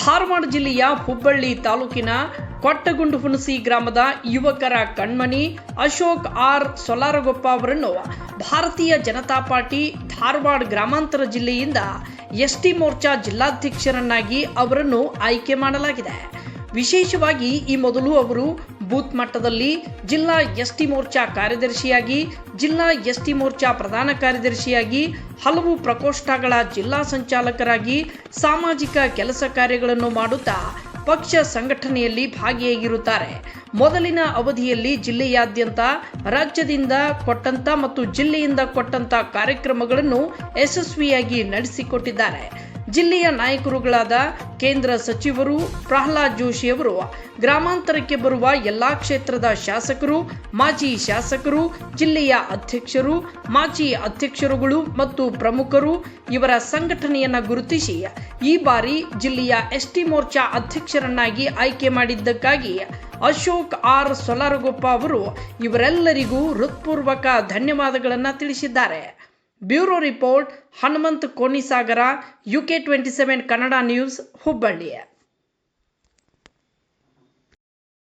ಧಾರವಾಡ ಜಿಲ್ಲೆಯ ಹುಬ್ಬಳ್ಳಿ ತಾಲೂಕಿನ ಕೊಟ್ಟಗುಂಡು ಹುಣಸಿ ಗ್ರಾಮದ ಯುವಕರ ಕಣ್ಮಣಿ ಅಶೋಕ್ ಆರ್ ಸೊಲಾರಗೊಪ್ಪ ಅವರನ್ನು ಭಾರತೀಯ ಜನತಾ ಪಾರ್ಟಿ ಧಾರವಾಡ ಗ್ರಾಮಾಂತರ ಜಿಲ್ಲೆಯಿಂದ ಎಸ್ ಟಿ ಮೋರ್ಚಾ ಜಿಲ್ಲಾಧ್ಯಕ್ಷರನ್ನಾಗಿ ಅವರನ್ನು ಆಯ್ಕೆ ಮಾಡಲಾಗಿದೆ. ವಿಶೇಷವಾಗಿ ಈ ಮೊದಲು ಅವರು ಬೂತ್ ಮಟ್ಟದಲ್ಲಿ ಜಿಲ್ಲಾ ಎಸ್ಟಿ ಮೋರ್ಚಾ ಕಾರ್ಯದರ್ಶಿಯಾಗಿ, ಜಿಲ್ಲಾ ಎಸ್ಟಿ ಮೋರ್ಚಾ ಪ್ರಧಾನ ಕಾರ್ಯದರ್ಶಿಯಾಗಿ, ಹಲವು ಪ್ರಕೋಷ್ಠಗಳ ಜಿಲ್ಲಾ ಸಂಚಾಲಕರಾಗಿ ಸಾಮಾಜಿಕ ಕೆಲಸ ಕಾರ್ಯಗಳನ್ನು ಮಾಡುತ್ತಾ ಪಕ್ಷ ಸಂಘಟನೆಯಲ್ಲಿ ಭಾಗಿಯಾಗಿರುತ್ತಾರೆ. ಮೊದಲಿನ ಅವಧಿಯಲ್ಲಿ ಜಿಲ್ಲೆಯಾದ್ಯಂತ ರಾಜ್ಯದಿಂದ ಕೊಟ್ಟಂತ ಮತ್ತು ಜಿಲ್ಲೆಯಿಂದ ಕೊಟ್ಟಂತ ಕಾರ್ಯಕ್ರಮಗಳನ್ನು ಯಶಸ್ವಿಯಾಗಿ ನಡೆಸಿಕೊಟ್ಟಿದ್ದಾರೆ. ಜಿಲ್ಲೆಯ ನಾಯಕರುಗಳಾದ ಕೇಂದ್ರ ಸಚಿವರು ಪ್ರಹ್ಲಾದ್ ಜೋಶಿ ಅವರು, ಗ್ರಾಮಾಂತರಕ್ಕೆ ಬರುವ ಎಲ್ಲಾ ಕ್ಷೇತ್ರದ ಶಾಸಕರು, ಮಾಜಿ ಶಾಸಕರು, ಜಿಲ್ಲೆಯ ಅಧ್ಯಕ್ಷರು, ಮಾಜಿ ಅಧ್ಯಕ್ಷರುಗಳು ಮತ್ತು ಪ್ರಮುಖರು ಇವರ ಸಂಘಟನೆಯನ್ನು ಗುರುತಿಸಿ ಈ ಬಾರಿ ಜಿಲ್ಲೆಯ ಎಸ್ಟಿ ಮೋರ್ಚಾ ಅಧ್ಯಕ್ಷರನ್ನಾಗಿ ಆಯ್ಕೆ ಮಾಡಿದ್ದಕ್ಕಾಗಿ ಅಶೋಕ್ ಆರ್ ಸೊಲಾರಗೊಪ್ಪ ಅವರು ಇವರೆಲ್ಲರಿಗೂ ಹೃತ್ಪೂರ್ವಕ ಧನ್ಯವಾದಗಳನ್ನು ತಿಳಿಸಿದ್ದಾರೆ. bureau report Hanumant Konisagara UK twenty seven Kannada news Hubballi